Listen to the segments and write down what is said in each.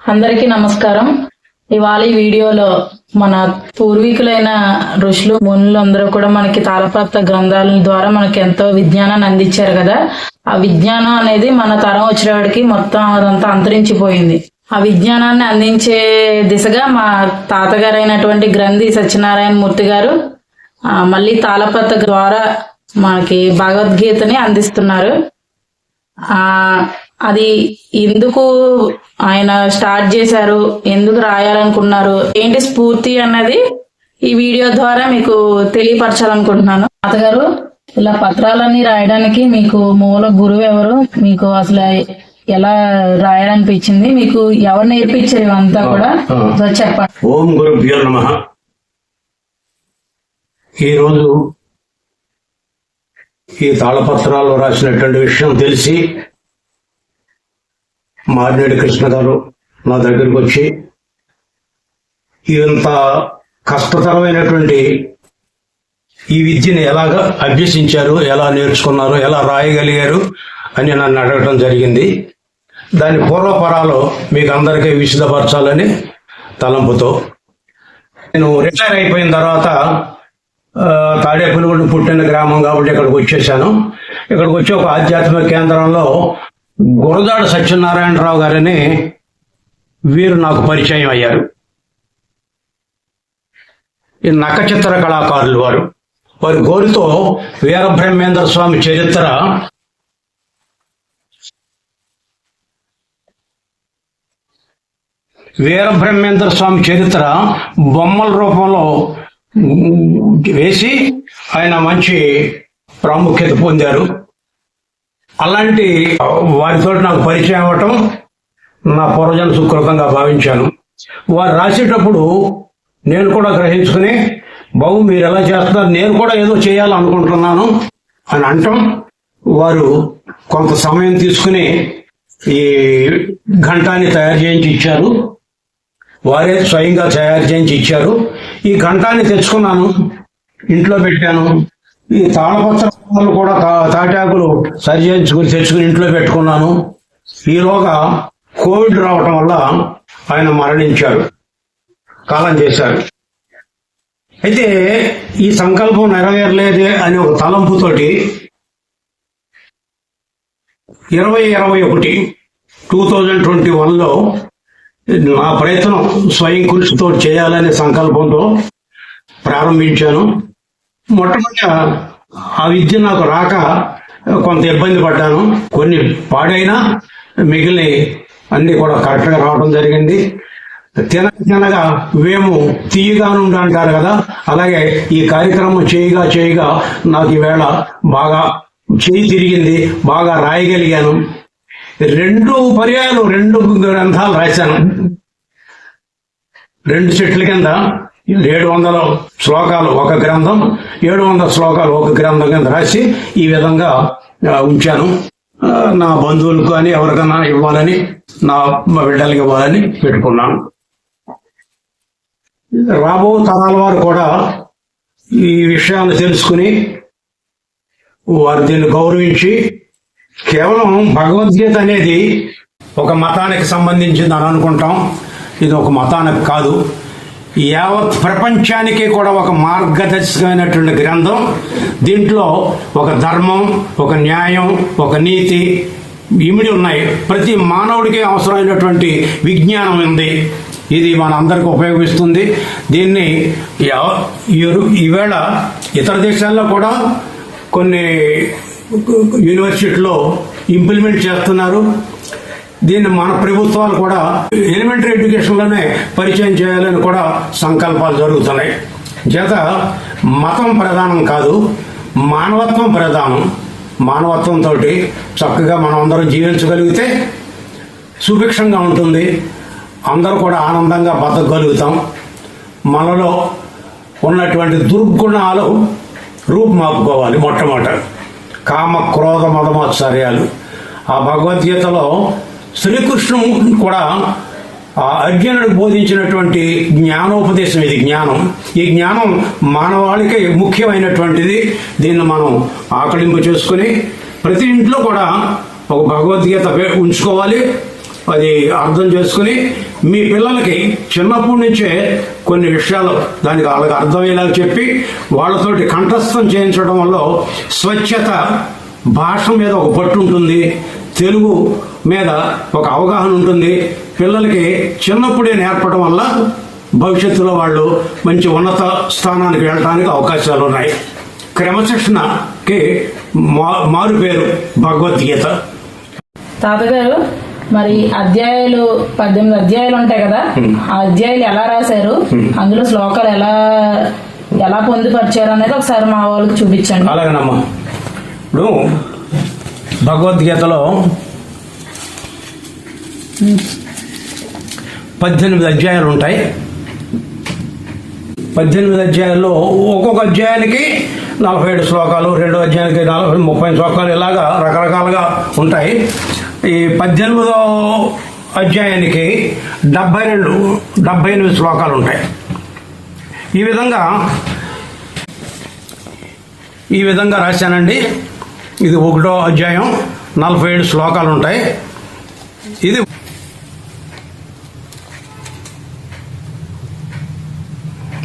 అందరికీ నమస్కారం. ఇవాళ ఈ వీడియోలో మన పూర్వీకులైన ఋషులు మునులు అందరూ కూడా మనకి తాళపాత గ్రంథాల ద్వారా మనకి ఎంతో విజ్ఞానాన్ని అందించారు కదా. ఆ విజ్ఞానం అనేది మన తరం వచ్చేవాడికి మొత్తం అదంతా అంతరించిపోయింది. ఆ విజ్ఞానాన్ని అందించే దిశగా మా తాతగారైనటువంటి గ్రంథి సత్యనారాయణ మూర్తి గారు మళ్ళీ తాళపత్ర ద్వారా మనకి భగవద్గీతని అందిస్తున్నారు. ఆ అది ఎందుకు ఆయన స్టార్ట్ చేశారు? ఎందుకు రాయాలనుకున్నారు? ఏంటి స్ఫూర్తి అన్నది ఈ వీడియో ద్వారా మీకు తెలియపరచాలనుకుంటున్నాను. తాతగారు ఇలా పత్రాలన్నీ రాయడానికి మీకు మూల గురువు ఎవరు? మీకు అసలు ఎలా రాయాలనిపించింది? మీకు ఎవరు నేర్పించారు ఇవంతా కూడా? చెప్పండి. ఓం గురుభ్యో నమ. ఈరోజు ఈ తాళపత్రాలు రాసినటువంటి విషయం తెలిసి మారినేడు కృష్ణ గారు నా దగ్గరికి వచ్చి ఇంత కష్టతరమైనటువంటి ఈ విద్యను ఎలాగ అభ్యసించారు ఎలా నేర్చుకున్నారు ఎలా రాయగలిగారు అని నన్ను అడగటం జరిగింది. దాని పూర్వపరాలు మీకు అందరికీ విశదపరచాలని తలంపుతో. నేను రిటైర్ అయిపోయిన తర్వాత ఆ, తాడేపల్లిగూడెం పుట్టిన గ్రామం కాబట్టి ఇక్కడికి వచ్చేసాను ఇక్కడికి వచ్చి ఒక ఆధ్యాత్మిక కేంద్రంలో గురదాడ సత్యనారాయణరావు గారని వీరు నాకు పరిచయం అయ్యారు. ఈ నక్కచిత్ర కళాకారులు వారు. వారి గోరుతో వీరబ్రహ్మేంద్ర స్వామి చరిత్ర వీరబ్రహ్మేంద్ర స్వామి చరిత్ర బొమ్మల రూపంలో వేసి ఆయన మంచి ప్రాముఖ్యత పొందారు. అలాంటి వారితో నాకు పరిచయం అవ్వటం నా పూర్వజన సుకృతంగా భావించాను. వారు రాసేటప్పుడు నేను కూడా గ్రహించుకుని బాబు మీరు ఎలా చేస్తున్నారు? నేను కూడా ఏదో చేయాలనుకుంటున్నాను అని అంటాం. వారు కొంత సమయం తీసుకుని ఈ ఘంటాన్ని తయారు చేయించి ఇచ్చారు. వారే స్వయంగా తయారు చేయించి ఇచ్చారు. ఈ ఘంటాన్ని తెచ్చుకున్నాను. ఇంట్లో పెట్టాను. ఈ తాళపత్రాలు కూడా తాటాకులు సరి చేయించుకుని తెచ్చుకుని ఇంట్లో పెట్టుకున్నాను. ఈలోగా కోవిడ్ రావటం వల్ల ఆయన మరణించారు. కాలం చేశారు. అయితే ఈ సంకల్పం నెరవేరలేదే అనే ఒక తలంపుతోటి ఇరవై ఇరవై ఒకటి టూ థౌజండ్ ట్వంటీ వన్లో నా ప్రయత్నం స్వయం కృషితో చేయాలనే సంకల్పంతో ప్రారంభించాను. మొట్టమొదట ఆ విద్య నాకు రాక కొంత ఇబ్బంది పడ్డాను. కొన్ని పాడైనా మిగిలిన అన్ని కూడా కరెక్ట్గా రావడం జరిగింది. తినక తినగా మేము తీయగాను అంటారు కదా అలాగే ఈ కార్యక్రమం చేయగా చేయగా నాకు ఈవేళ బాగా చేయి తిరిగింది బాగా రాయగలిగాను. రెండు పర్యాయాలు రెండు గ్రంథాలు రాశాను. రెండు చెట్ల కింద ఏడు వందల శ్లోకాలు ఒక గ్రంథం ఏడు వందల శ్లోకాలు ఒక గ్రంథం కింద రాసి ఈ విధంగా ఉంచాను. నా బంధువులకు కానీ ఎవరికైనా ఇవ్వాలని నా బిడ్డలకి ఇవ్వాలని పెట్టుకున్నాను. రాబో తరాల వారు కూడా ఈ విషయాన్ని తెలుసుకుని వారు దీన్ని గౌరవించి కేవలం భగవద్గీత అనేది ఒక మతానికి సంబంధించింది అని అనుకుంటాం. ఇది ఒక మతానికి కాదు. యావత్ ప్రపంచానికి కూడా ఒక మార్గదర్శకమైనటువంటి గ్రంథం. దీంట్లో ఒక ధర్మం ఒక న్యాయం ఒక నీతి ఇమిడి ఉన్నాయి. ప్రతి మానవుడికి అవసరమైనటువంటి విజ్ఞానం ఉంది. ఇది మన అందరికి ఉపయోగిస్తుంది. దీన్ని ఈవేళ ఇతర దేశాల్లో కూడా కొన్ని యూనివర్సిటీలో ఇంప్లిమెంట్ చేస్తున్నారు. దీన్ని మన ప్రభుత్వాలు కూడా ఎలిమెంటరీ ఎడ్యుకేషన్లోనే పరిచయం చేయాలని కూడా సంకల్పాలు జరుగుతున్నాయి. చేత మతం ప్రధానం కాదు మానవత్వం ప్రధానం. మానవత్వంతో చక్కగా మనం అందరం జీవించగలిగితే సుభిక్షంగా ఉంటుంది. అందరూ కూడా ఆనందంగా బతకగలుగుతాం. మనలో ఉన్నటువంటి దుర్గుణాలు రూపుమాపుకోవాలి మొట్టమొదట. కామ క్రోధ మదమాత్సర్యాలు ఆ భగవద్గీతలో శ్రీకృష్ణుడు కూడా ఆ బోధించినటువంటి జ్ఞానోపదేశం ఇది జ్ఞానం. ఈ జ్ఞానం మానవాళికి ముఖ్యమైనటువంటిది. దీన్ని మనం ఆకలింపు చేసుకుని ప్రతి ఇంట్లో కూడా ఒక భగవద్గీత ఉంచుకోవాలి. అది అర్థం చేసుకుని మీ పిల్లలకి చిన్నప్పటి నుంచే కొన్ని విషయాలు దానికి వాళ్ళకి అర్థమయ్యేలాగా చెప్పి వాళ్ళతోటి కంఠస్థం చేయించడం వల్ల స్వచ్ఛత భాష మీద ఒక పట్టు ఉంటుంది. తెలుగు మీద ఒక అవగాహన ఉంటుంది. పిల్లలకి చిన్నప్పుడే నేర్పడం వల్ల భవిష్యత్తులో వాళ్ళు మంచి ఉన్నత స్థానానికి వెళ్ళడానికి అవకాశాలు ఉన్నాయి. క్రమశిక్షణకి మా మారు పేరు భగవద్గీత. తాతగారు మరి అధ్యాయాలు పద్దెనిమిది అధ్యాయాలు ఉంటాయి కదా? ఆ అధ్యాయాలు ఎలా రాశారు? అందులో శ్లోకాలు ఎలా ఎలా పొందుపరిచారు అనేది ఒకసారి మా వాళ్ళకి చూపించండి. అలాగేనమ్మా. ఇప్పుడు భగవద్గీతలో పద్దెనిమిది అధ్యాయాలు ఉంటాయి. పద్దెనిమిది అధ్యాయాల్లో ఒక్కొక్క అధ్యాయానికి నలభై ఏడు శ్లోకాలు రెండో అధ్యాయానికి నలభై ముప్పై శ్లోకాలు ఇలాగా రకరకాలుగా ఉంటాయి. ఈ పద్దెనిమిదో అధ్యాయానికి డెబ్బై రెండు డెబ్బై ఎనిమిది శ్లోకాలు ఉంటాయి. ఈ విధంగా ఈ విధంగా రాశానండి. ఇది ఒకటో అధ్యాయం నలభై ఏడు శ్లోకాలు ఉంటాయి. ఇది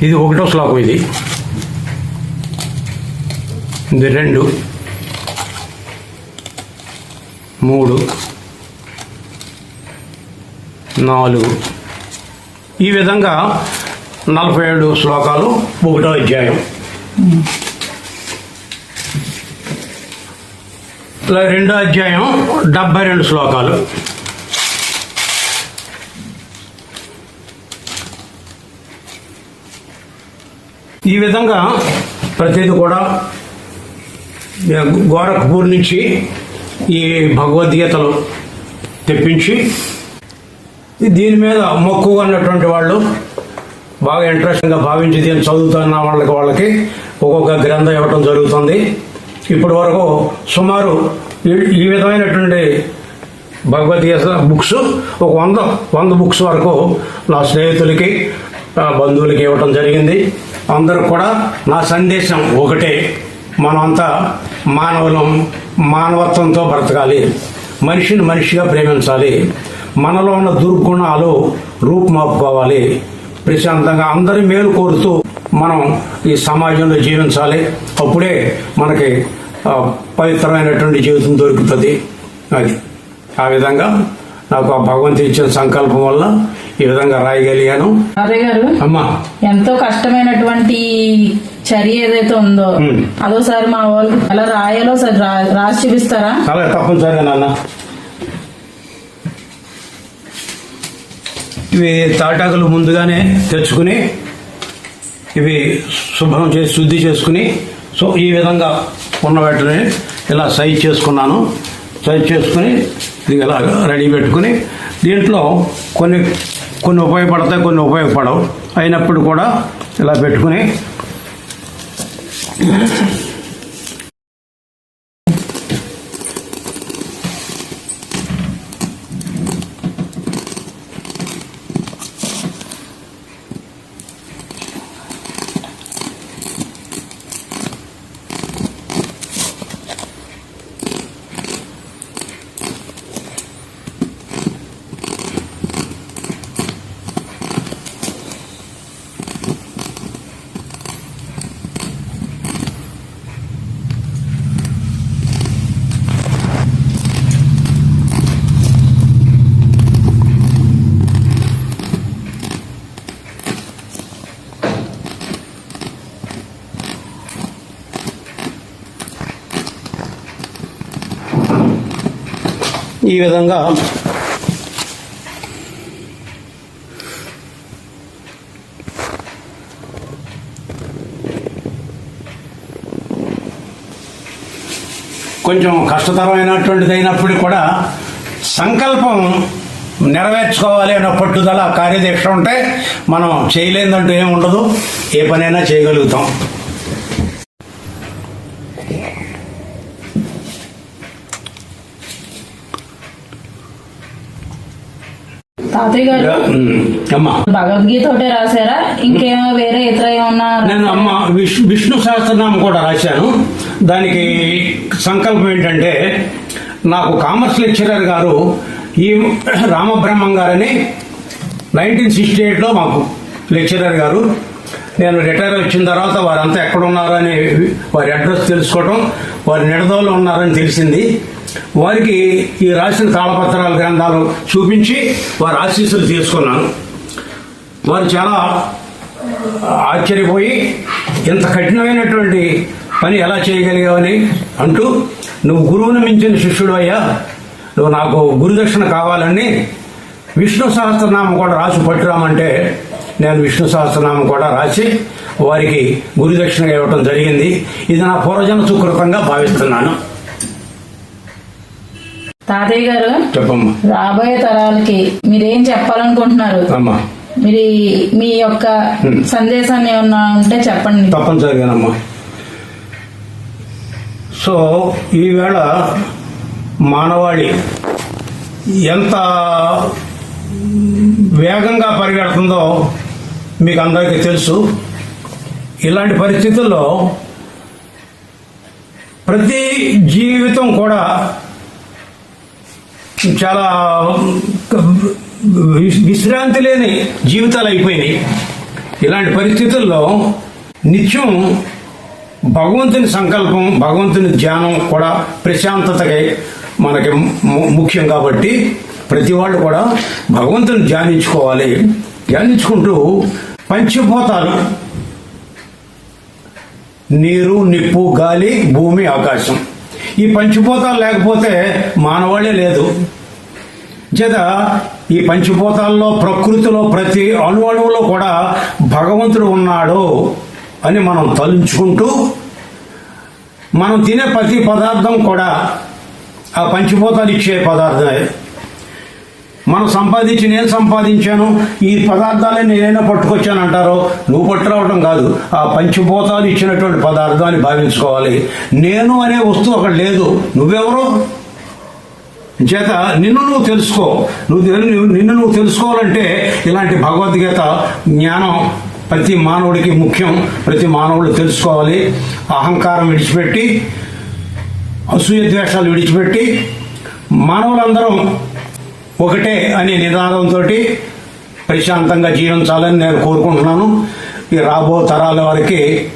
ఇది ఒకటో శ్లోకం ఇది. ఇది రెండు. మూడు. నాలుగు. ఈ విధంగా నలభై ఏడు శ్లోకాలు ఒకటో అధ్యాయం. రెండో అధ్యాయం డెబ్బై రెండు శ్లోకాలు. ఈ విధంగా ప్రతిది కూడా గోరఖ్పూర్ నుంచి ఈ భగవద్గీతలు తెప్పించి దీని మీద మక్కువగా ఉన్నటువంటి వాళ్ళు బాగా ఇంట్రెస్టింగ్గా భావించి దీన్ని చదువుతున్న వాళ్ళకి వాళ్ళకి ఒక్కొక్క గ్రంథం ఇవ్వటం జరుగుతుంది. ఇప్పటి వరకు సుమారు ఈ- ఈ విధమైనటువంటి భగవద్గీత బుక్స్ ఒక వంద వంద బుక్స్ వరకు నా స్నేహితులకి బంధువులకి ఇవ్వటం జరిగింది. అందరూ కూడా నా సందేశం ఒకటే. మనమంతా మానవులం మానవత్వంతో బ్రతకాలి. మనిషిని మనిషిగా ప్రేమించాలి. మనలో ఉన్న దుర్గుణాలు రూపుమాపుకోవాలి. ప్రశాంతంగా అందరి మేలు కోరుతూ మనం ఈ సమాజంలో జీవించాలి. అప్పుడే మనకి పవిత్రమైనటువంటి జీవితం దొరుకుతుంది. అది. ఆ విధంగా నాకు ఆ భగవంతు ఇచ్చిన సంకల్పం వల్ల ఈ విధంగా రాయగలిగాను. గారు అమ్మా. ఎంతో కష్టమైనటువంటి చర్య ఏదైతే ఉందో. అదోసారి మా వాళ్ళకి ఎలా రాయాలో రాసి చూపిస్తారా? చాలా తప్పనిసరిగా నాన్న. ఇవి తాటాకులు ముందుగానే తెచ్చుకుని ఇవి శుభ్రం చేసి శుద్ధి చేసుకుని సో ఈ విధంగా ఉన్న వాటిని ఇలా సైజ్ చేసుకున్నాను. సైజ్ చేసుకుని ఇది ఇలా రెడీ పెట్టుకుని దీంట్లో కొన్ని కొన్ని ఉపయోగపడతాయి కొన్ని ఉపయోగపడవు. అయినప్పుడు కూడా ఇలా పెట్టుకుని ఈ విధంగా కొంచెం కష్టతరమైనటువంటిది అయినప్పుడు కూడా సంకల్పం నెరవేర్చుకోవాలి అనే పట్టుదల కార్యదీక్ష ఉంటే మనం చేయలేదంటూ ఏమి ఉండదు. ఏ పనైనా చేయగలుగుతాం. తాతయ్య గారు? అమ్మా. భగవద్గీత ఒకటే రాశారా? ఇంకేమో వేరే ఇతర ఏమన్నా? నేను అమ్మ విష్ విష్ణు సహస్రనామం కూడా రాశాను. దానికి సంకల్పం ఏంటంటే నాకు కామర్స్ లెక్చరర్ గారు ఈ రామబ్రహ్మం గారని నైన్టీన్ సిక్స్టీ ఎయిట్లో మాకు లెక్చరర్ గారు. నేను రిటైర్ వచ్చిన తర్వాత వారంతా ఎక్కడ ఉన్నారో అని వారి అడ్రస్ తెలుసుకోవడం వారి నిడదోలో ఉన్నారని తెలిసింది. వారికి ఈ రాసిన తాళపత్రాల గ్రంథాలు చూపించి వారి ఆశీస్సులు తీసుకున్నాను. వారు చాలా ఆశ్చర్యపోయి ఇంత కఠినమైనటువంటి పని ఎలా చేయగలిగావని? అంటూ నువ్వు గురువుని మించిన శిష్యుడు అయ్యా. నువ్వు నాకు గురుదక్షిణ కావాలని విష్ణు సహస్రనామం కూడా రాసి పట్టురామంటే నేను విష్ణు సహస్రనామం కూడా రాసి వారికి గురుదక్షిణ ఇవ్వటం జరిగింది. ఇది నా పూర్వజన సుకృతంగా భావిస్తున్నాను. తాతయ్య గారు చెప్పమ్మా. రాబోయే తరాలకి మీరేం చెప్పాలనుకుంటున్నారు? అమ్మా. మీరు మీ యొక్క సందేశాన్ని ఏమన్నా ఉంటే చెప్పండి. తప్పనిసరిగానమ్మా సో ఈవేళ మానవాళి ఎంత వేగంగా పరిగెడుతుందో మీకు అందరికీ తెలుసు. ఇలాంటి పరిస్థితుల్లో ప్రతి జీవితం కూడా చాలా విశ్రాంతి లేని జీవితాలు అయిపోయినాయి. ఇలాంటి పరిస్థితుల్లో నిత్యం భగవంతుని సంకల్పం భగవంతుని ధ్యానం కూడా ప్రశాంతతకై మనకి ము- ముఖ్యం కాబట్టి ప్రతి వాళ్ళు కూడా భగవంతుని ధ్యానించుకోవాలి. ధ్యానించుకుంటూ పంచిపోతారు. నీరు నిప్పు గాలి భూమి ఆకాశం. ఈ పంచిపోతాలు లేకపోతే మానవాళే లేదు. చేత ఈ పంచిపోతాల్లో ప్రకృతిలో ప్రతి అణువణువులో కూడా భగవంతుడు ఉన్నాడు అని మనం తలుచుకుంటూ మనం తినే ప్రతి పదార్థం కూడా ఆ పంచిపోతాలు ఇచ్చే పదార్థమే. మనం సంపాదించి నేను సంపాదించాను ఈ పదార్థాలే నేనైనా పట్టుకొచ్చాను అంటారో నువ్వు పట్టురావటం కాదు. ఆ పంచిపోతాలు ఇచ్చినటువంటి పదార్థాన్ని భావించుకోవాలి. నేను అనే వస్తువు అక్కడ లేదు. నువ్వెవరు? చేత నిన్ను నువ్వు తెలుసుకో. నువ్వు నిన్ను నువ్వు తెలుసుకోవాలంటే ఇలాంటి భగవద్గీత జ్ఞానం ప్రతి మానవుడికి ముఖ్యం. ప్రతి మానవుడు తెలుసుకోవాలి. అహంకారం విడిచిపెట్టి అసూయ ద్వేషాలు విడిచిపెట్టి మానవులందరం ఒకటే అనే నినాదంతో ప్రశాంతంగా జీవించాలని నేను కోరుకుంటున్నాను. ఈ రాబో తరాల వారికి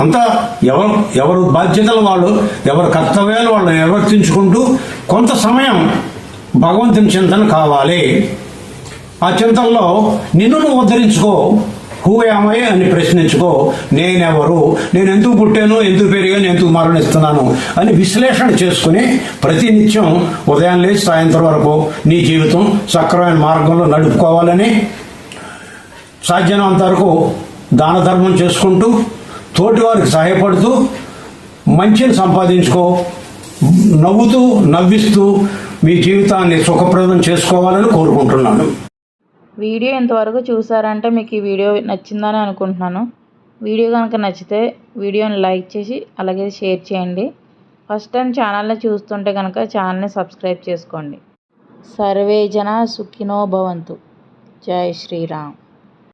అంతా ఎవరు ఎవరు బాధ్యతలు వాళ్ళు ఎవరు కర్తవ్యాలు వాళ్ళు నిర్వర్తించుకుంటూ కొంత సమయం భగవంతుని చింతన కావాలి. ఆ చింతనలో నిన్ను నువ్వు ఉద్ధరించుకో. హూ అని ప్రశ్నించుకో. నేనెవరు? నేను ఎందుకు పుట్టాను? ఎందుకు పెరిగాను? ఎందుకు మరణిస్తున్నాను అని విశ్లేషణ చేసుకుని ప్రతినిత్యం ఉదయం లేచి సాయంత్రం వరకు నీ జీవితం సక్రమైన మార్గంలో నడుపుకోవాలని సాధ్యమైనంత వరకు దాన ధర్మం చేసుకుంటూ తోటి వారికి సహాయపడుతూ మంచిని సంపాదించుకో. నవ్వుతూ నవ్విస్తూ మీ జీవితాన్ని సుఖప్రదం చేసుకోవాలని కోరుకుంటున్నాను. వీడియో ఇంతవరకు చూసారంటే మీకు ఈ వీడియో నచ్చిందని అనుకుంటున్నాను. వీడియో కనుక నచ్చితే వీడియోని లైక్ చేసి అలాగే షేర్ చేయండి. ఫస్ట్ టైం ఛానల్ని చూస్తుంటే కనుక ఛానల్ని సబ్స్క్రైబ్ చేసుకోండి. సర్వేజన సుఖినో భవంతు. జై శ్రీరామ్.